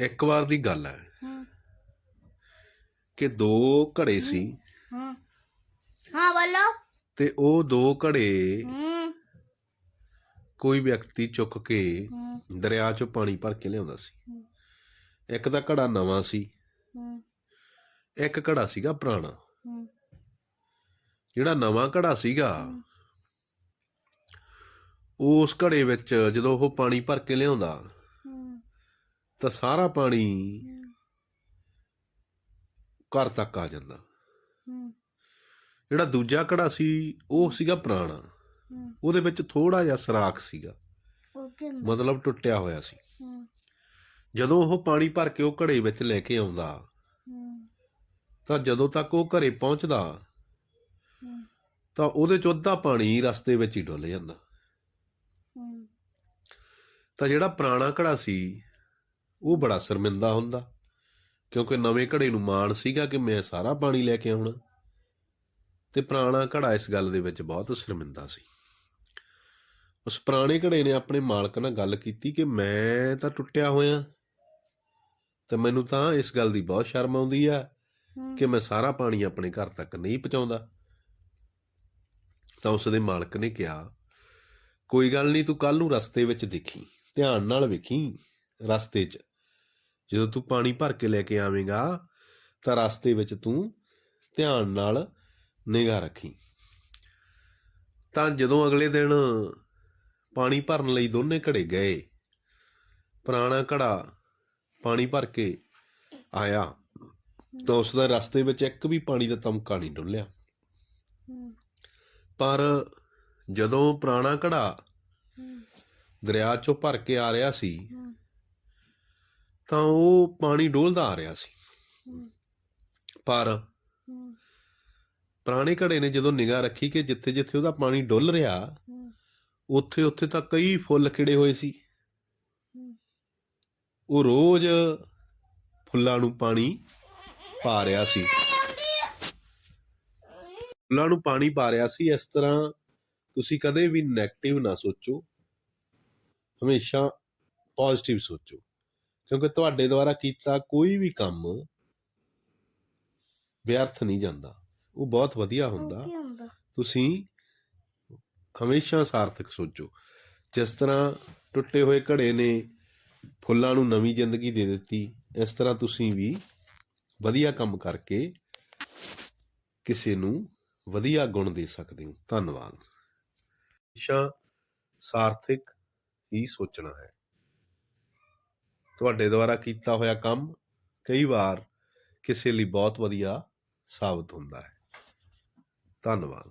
ਇੱਕ ਵਾਰ ਦੀ ਗੱਲ ਹੈ ਕਿ ਦੋ ਘੜੇ ਸੀ। ਹੂੰ। ਹਾਂ। ਬੋਲੋ। ਤੇ ਉਹ ਦੋ ਘੜੇ ਕੋਈ ਵਿਅਕਤੀ ਚੁੱਕ ਕੇ ਦਰਿਆ 'ਚੋਂ ਪਾਣੀ ਭਰ ਕੇ ਲਿਆਉਂਦਾ ਸੀ। ਇੱਕ ਤਾਂ ਘੜਾ ਨਵਾਂ ਸੀ। ਇੱਕ ਘੜਾ ਸੀਗਾ ਪੁਰਾਣਾ। ਜਿਹੜਾ ਨਵਾਂ ਘੜਾ ਸੀਗਾ ਉਸ ਘੜੇ ਵਿੱਚ ਜਦੋਂ ਉਹ ਪਾਣੀ ਭਰ ਕੇ ਲਿਆਉਂਦਾ ਤਾਂ ਸਾਰਾ ਪਾਣੀ ਘਰ ਤੱਕ ਆ ਜਾਂਦਾ। ਜਿਹੜਾ ਦੂਜਾ ਘੜਾ ਸੀ ਉਹ ਸੀਗਾ ਪੁਰਾਣਾ। ਉਹਦੇ ਵਿੱਚ ਥੋੜਾ ਜਿਹਾ ਸਰਾਖ ਸੀਗਾ। ਮਤਲਬ ਟੁੱਟਿਆ ਹੋਇਆ ਸੀ। ਜਦੋਂ ਉਹ ਪਾਣੀ ਭਰ ਕੇ ਉਹ ਘੜੇ ਵਿੱਚ ਲੈ ਕੇ ਆਉਂਦਾ ਤਾਂ ਜਦੋਂ ਤੱਕ ਉਹ ਘਰੇ ਪਹੁੰਚਦਾ ਤਾਂ ਉਹਦੇ ਚ ਅੱਧਾ ਪਾਣੀ ਰਸਤੇ ਵਿੱਚ ਹੀ ਡੁੱਲ ਜਾਂਦਾ। ਤਾਂ ਜਿਹੜਾ ਪੁਰਾਣਾ ਘੜਾ ਸੀ ਉਹ ਬੜਾ ਸ਼ਰਮਿੰਦਾ ਹੁੰਦਾ ਕਿਉਂਕਿ ਨਵੇਂ ਘੜੇ ਨੂੰ ਮਾਣ ਸੀਗਾ ਕਿ ਮੈਂ ਸਾਰਾ ਪਾਣੀ ਲੈ ਕੇ ਆਉਣਾ। ਤੇ ਪੁਰਾਣਾ ਘੜਾ ਇਸ ਗੱਲ ਦੇ ਵਿੱਚ ਬਹੁਤ ਸ਼ਰਮਿੰਦਾ ਸੀ। ਉਸ ਪੁਰਾਣੇ ਘੜੇ ਨੇ ਆਪਣੇ ਮਾਲਕ ਨਾਲ ਗੱਲ ਕੀਤੀ ਕਿ ਮੈਂ ਤਾਂ ਟੁੱਟਿਆ ਹੋਇਆ ਤੇ ਮੈਨੂੰ ਤਾਂ ਇਸ ਗੱਲ ਦੀ ਬਹੁਤ ਸ਼ਰਮ ਆਉਂਦੀ ਆ ਕਿ ਮੈਂ ਸਾਰਾ ਪਾਣੀ ਆਪਣੇ ਘਰ ਤੱਕ ਨਹੀਂ ਪਹੁੰਚਾਉਂਦਾ। ਤਾਂ ਉਸ ਦੇ ਮਾਲਕ ਨੇ ਕਿਹਾ ਕੋਈ ਗੱਲ ਨਹੀਂ ਤੂੰ ਕੱਲ ਨੂੰ ਰਸਤੇ ਵਿੱਚ ਦੇਖੀ ਧਿਆਨ ਨਾਲ ਵੇਖੀ ਰਸਤੇ 'ਚ ਜਦੋਂ ਤੂੰ ਪਾਣੀ ਭਰ ਕੇ ਲੈ ਕੇ ਆਵੇਂਗਾ ਤਾਂ ਰਸਤੇ ਵਿੱਚ ਤੂੰ ਧਿਆਨ ਨਾਲ ਨਿਗਾਹ ਰੱਖੀ। ਤਾਂ ਜਦੋਂ ਅਗਲੇ ਦਿਨ ਪਾਣੀ ਭਰਨ ਲਈ ਦੋਨੇ ਘੜੇ ਗਏ ਪੁਰਾਣਾ ਘੜਾ ਪਾਣੀ ਭਰ ਕੇ ਆਇਆ ਤਾਂ ਉਸ ਦਾ ਰਸਤੇ ਵਿੱਚ ਇੱਕ ਵੀ ਪਾਣੀ ਦਾ ਤਮਕਾ ਨਹੀਂ ਡੁੱਲਿਆ। ਪਰ ਜਦੋਂ ਪੁਰਾਣਾ ਘੜਾ ਦਰਿਆ ਚੋਂ ਭਰ ਕੇ ਆ ਰਿਹਾ ਸੀ ਤਾਂ ਉਹ ਪਾਣੀ ਡੋਲਦਾ ਆ ਰਿਹਾ ਸੀ। ਪਰ ਪੁਰਾਣੇ ਘੜੇ ਨੇ ਜਦੋਂ ਨਿਗਾਹ ਰੱਖੀ ਕਿ ਜਿੱਥੇ ਜਿੱਥੇ ਉਹਦਾ ਪਾਣੀ ਡੁੱਲ ਰਿਹਾ ਉੱਥੇ ਉੱਥੇ ਤਾਂ ਕਈ ਫੁੱਲ ਖਿੜੇ ਹੋਏ ਸੀ। ਉਹ ਰੋਜ਼ ਫੁੱਲਾਂ ਨੂੰ ਪਾਣੀ ਪਾ ਰਿਹਾ ਸੀ। ਫੁੱਲਾਂ ਨੂੰ ਪਾਣੀ ਪਾ ਰਿਹਾ ਸੀ ਇਸ ਤਰ੍ਹਾਂ ਤੁਸੀਂ ਕਦੇ ਵੀ 네ਗੇਟਿਵ ਨਾ ਸੋਚੋ। ਹਮੇਸ਼ਾ ਪੋਜ਼ਿਟਿਵ ਸੋਚੋ। ਕਿਉਂਕਿ ਤੁਹਾਡੇ ਦੁਆਰਾ ਕੀਤਾ ਕੋਈ ਵੀ ਕੰਮ ਵਿਅਰਥ ਨਹੀਂ ਜਾਂਦਾ। ਉਹ ਬਹੁਤ ਵਧੀਆ ਹੁੰਦਾ। ਤੁਸੀਂ ਹਮੇਸ਼ਾ ਸਾਰਥਕ ਸੋਚੋ। ਜਿਸ ਤਰ੍ਹਾਂ ਟੁੱਟੇ ਹੋਏ ਘੜੇ ਨੇ ਫੁੱਲਾਂ ਨੂੰ ਨਵੀਂ ਜ਼ਿੰਦਗੀ ਦੇ ਦਿੱਤੀ ਇਸ ਤਰ੍ਹਾਂ ਤੁਸੀਂ ਵੀ ਵਧੀਆ ਕੰਮ ਕਰਕੇ ਕਿਸੇ ਨੂੰ ਵਧੀਆ ਗੁਣ ਦੇ ਸਕਦੇ ਹੋ। ਧੰਨਵਾਦ। ਹਮੇਸ਼ਾ ਸਾਰਥਕ ਹੀ ਸੋਚਣਾ ਹੈ। ਤੁਹਾਡੇ ਦੁਆਰਾ ਕੀਤਾ ਹੋਇਆ ਕੰਮ ਕਈ ਵਾਰ ਕਿਸੇ ਲਈ ਬਹੁਤ ਵਧੀਆ ਸਾਬਤ ਹੁੰਦਾ ਹੈ। ਧੰਨਵਾਦ।